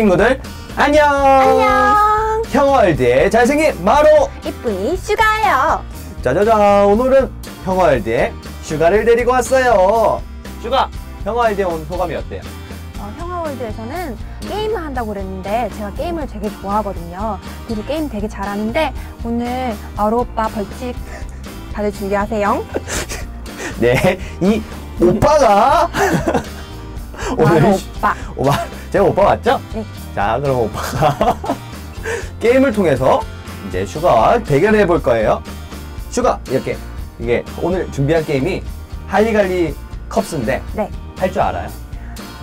친구들 안녕. 안녕. 형월드의 잘생긴 마로. 이쁜이 슈가예요. 짜자잔 오늘은 형월드의 슈가를 데리고 왔어요. 슈가 형월드에 온 소감이 어때요? 어, 형아월드에서는 게임을 한다고 그랬는데 제가 게임을 되게 좋아하거든요. 그리고 게임 되게 잘하는데 오늘 마루 오빠 벌칙 받을 준비하세요. 네, 이 오빠가 슈- 오빠. 오빠 제가 오빠 맞죠? 네. 자 그럼 오빠가 게임을 통해서 이제 슈가와 대결을 해볼 거예요. 슈가 이렇게 이게 오늘 준비한 게임이 할리갈리 컵스인데 네. 할 줄 알아요?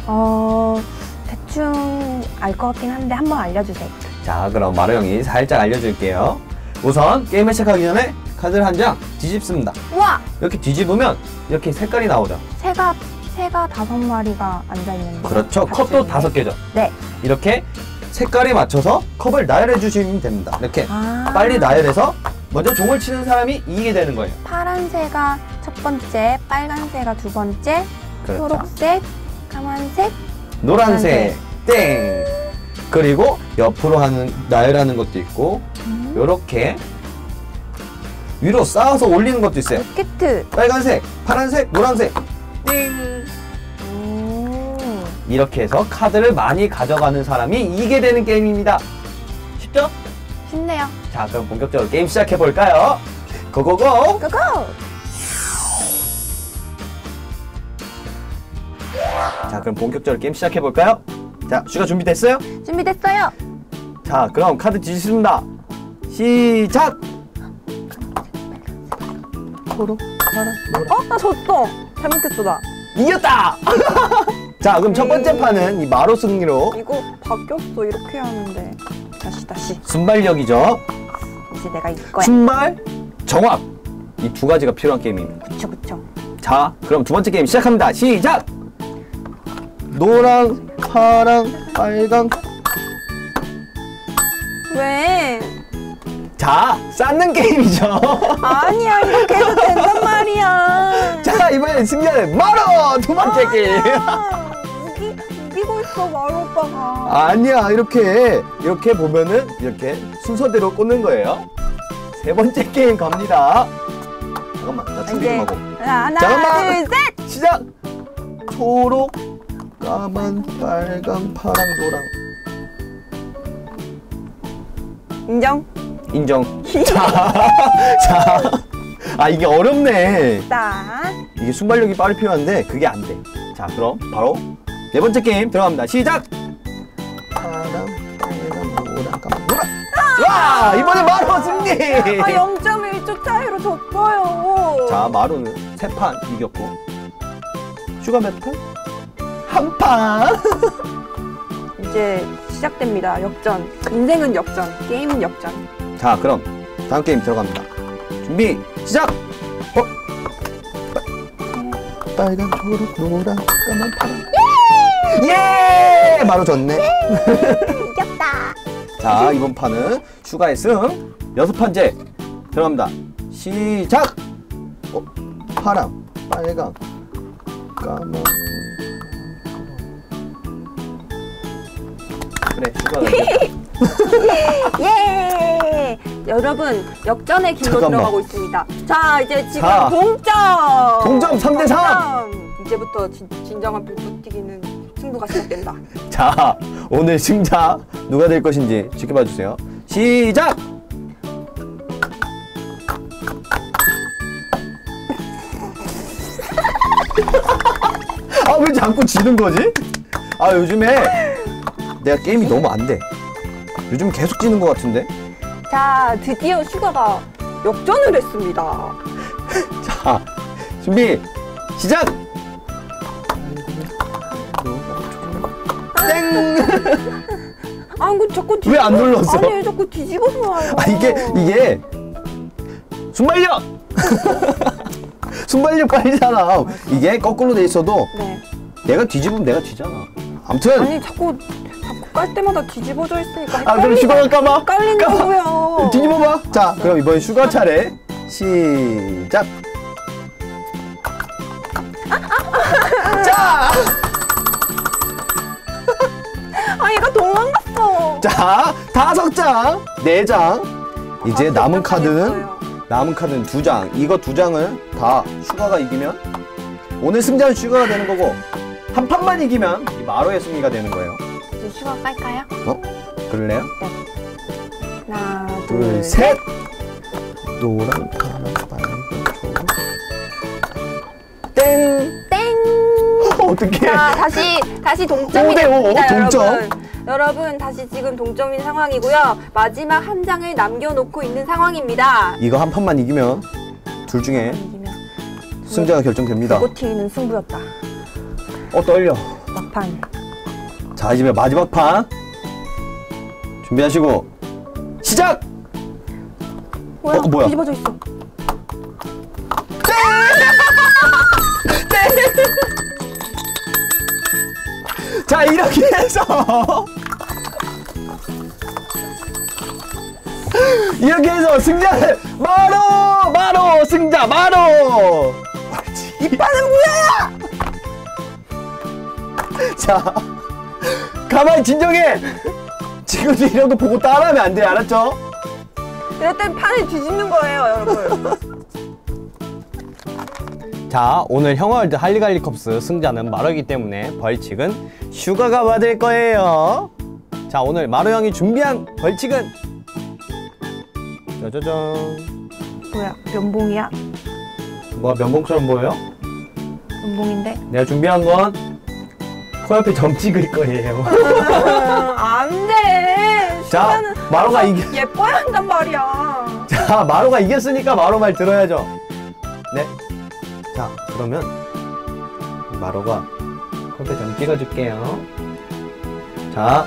어 대충 알 것 같긴 한데 한번 알려주세요. 자 그럼 마루 형이 살짝 알려줄게요. 우선 게임을 시작하기 전에 카드를 한 장 뒤집습니다. 우와 이렇게 뒤집으면 이렇게 색깔이 나오죠. 새가 새가 다섯 마리가 앉아 있는데. 그렇죠. 컵도 다섯 개죠. 네. 이렇게 색깔에 맞춰서 컵을 나열해 주시면 됩니다. 이렇게 아. 빨리 나열해서 먼저 종을 치는 사람이 이기게 되는 거예요. 파란새가 첫 번째, 빨간새가 두 번째, 그렇죠. 초록색, 까만색. 노란색 땡. 그리고 옆으로 하는 나열하는 것도 있고 음. 이렇게 위로 쌓아서 올리는 것도 있어요. 로켓. 빨간색, 파란색, 노란색 오. 이렇게 해서 카드를 많이 가져가는 사람이 이기게 되는 게임입니다. 쉽죠? 쉽네요. 자, 그럼 본격적으로 게임 시작해 볼까요? 고고고! 고고! 자, 그럼 본격적으로 게임 시작해 볼까요? 자, 슈가 준비됐어요? 준비됐어요. 자, 그럼 카드 뒤집습니다. 시작! 초록, 파란, 노란. 어? 나 졌어. 잘못했어, 나. 이겼다! 자, 그럼 첫 번째 판은 이 마로 승리로 이거 바뀌었어. 이렇게 하는데. 다시, 다시. 순발력이죠. 이제 내가 이길 거야. 순발, 정확. 이 두 가지가 필요한 게임입니다. 그쵸, 그쵸. 자, 그럼 두 번째 게임 시작합니다. 시작! 노랑, 파랑, 빨강. 왜? 자, 쌓는 게임이죠. 아니야, 이렇게 해도 된단 말이야. 자, 이번엔 승자는 마로! 두 번째 게임. 이기고 있어, 마루 오빠가. 아니야, 이렇게, 이렇게 보면은 이렇게 순서대로 꽂는 거예요. 세 번째 게임 갑니다. 잠깐만, 나 준비 좀 하고. 하나, 잠깐만. 둘, 셋! 시작! 초록, 까만, 빨강, 파랑, 노랑. 인정. 인정. 자, 자. 아, 이게 어렵네. 자, 이게 순발력이 빨리 필요한데 그게 안 돼. 자, 그럼 바로 네 번째 게임 들어갑니다. 시작! 파랑, 빨강, 노랑, 까만, 노랑. 와! 이번에 마로 승리! 아, 0.1초 차이로 졌어요. 자, 마루는 세 판 이겼고 슈가 몇 판? 한 판! 이제 시작됩니다. 역전. 인생은 역전. 게임은 역전. 자, 그럼 다음 게임 들어갑니다. 준비, 시작! 어? 빨- 빨간, 초록, 노랑, 까만, 파랑. 예! 마루 졌네. 이겼다. 자, 이번 판은 슈가의 승. 여섯 판째 들어갑니다. 시작! 어? 파랑, 빨강, 까만. 그래, 이겼다. 예! 여러분, 역전의 길로 잠깐만. 들어가고 있습니다. 자, 이제 지금 자. 동점! 동점 3대 3! 동점! 이제부터 진, 진정한 불꽃 튀기는 승부가 시작된다. 자, 오늘 승자 누가 될 것인지 지켜봐 주세요. 시작! 아, 왜 자꾸 지는 거지? 아, 요즘에 내가 게임이 너무 안 돼. 요즘 계속 지는 것 같은데? 자, 드디어 슈가가 역전을 했습니다. 자, 준비, 시작! 아, 이거 자꾸 왜안 눌렀어? 아니, 자꾸 뒤집어서 와요. 아 이게 이게 순발력! 순발력 빨리잖아. 이게 거꾸로 돼 있어도 네. 내가 뒤집으면 내가 뒤잖아. 아무튼 아니, 자꾸, 자꾸 깔 때마다 뒤집어져 있으니까 아 그럼 슈가가 까봐? 헷갈린다고요. 뒤집어봐. 자 그럼 이번 슈가 차례. 시작. 자 자, 다섯 장, 네 장. 이제 아, 남은 깜깜이 카드는. 남은 카드는 두 장. 이거 두 장을 다 슈가가 이기면 오늘 승자는 슈가가 되는 거고 한 판만 이기면 이 마로의 승리가 되는 거예요. 이제 슈가 깔까요? 어? 그럴래요? 하나, 둘, 둘, 셋. 노란, 파란, 빨간. 땡. 땡! 어떻게? 자, 다시, 다시 동점이 오대 오, 됩니다, 동점. 여러분. 여러분, 다시 지금 동점인 상황이고요. 마지막 한 장을 남겨놓고 있는 상황입니다. 이거 한 판만 이기면 둘 중에 이기면 승자가 결정됩니다. 고 튀는 승부였다. 어 떨려. 막판. 자 이제 마지막 판 준비하시고 시작. 뭐야? 어, 뭐야? 뒤집어져 있어. 자 이렇게 해서 이렇게 해서 승자는 마로 마로 승자 마로. 이 판은 뭐야? 자 가만히 진정해. 지금도 이런 거 보고 따라하면 안 돼, 알았죠? 이럴 땐 판을 뒤집는 거예요, 여러분. 자, 오늘 형월드 할리갈리 컵스 승자는 마루이기 때문에 벌칙은 슈가가 받을 거예요. 자, 오늘 마루 형이 준비한 벌칙은 짜자잔. 뭐야? 면봉이야? 뭐가 면봉처럼 보여요? 면봉인데? 내가 준비한 건 코옆에 점 찍을 거예요. 안 돼. 자, 마루가 이겨. 예뻐야 한단 말이야. 자, 마루가 이겼으니까 마루 말 들어야죠. 네. 자, 그러면 마루가 코앞에 점 찍어줄게요. 자.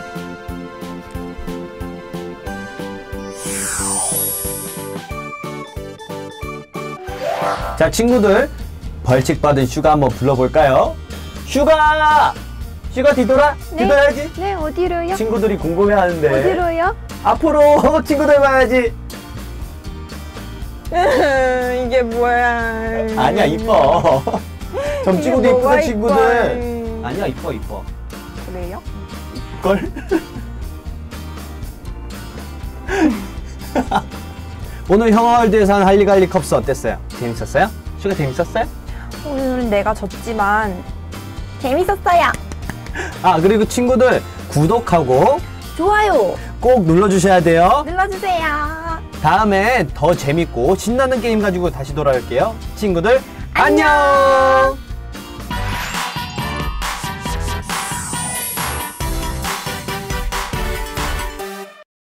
자, 친구들. 벌칙 받은 슈가 한번 불러볼까요? 슈가! 슈가 뒤돌아? 네. 뒤돌아야지. 네, 어디로요? 친구들이 궁금해 하는데. 어디로요? 앞으로 친구들 봐야지. 이게 뭐야? 아니야 이뻐. 점 찍어도 이쁘다 친구들. 아니야 이뻐 이뻐. 그래요? 걸. 오늘 형아월드에서 한 할리갈리 컵스 어땠어요? 재밌었어요? 슈가 재밌었어요? 오늘은 내가 졌지만 재밌었어요. 아 그리고 친구들 구독하고 좋아요 꼭 눌러주셔야 돼요. 눌러주세요. 다음에 더 재밌고 신나는 게임 가지고 다시 돌아올게요. 친구들 안녕.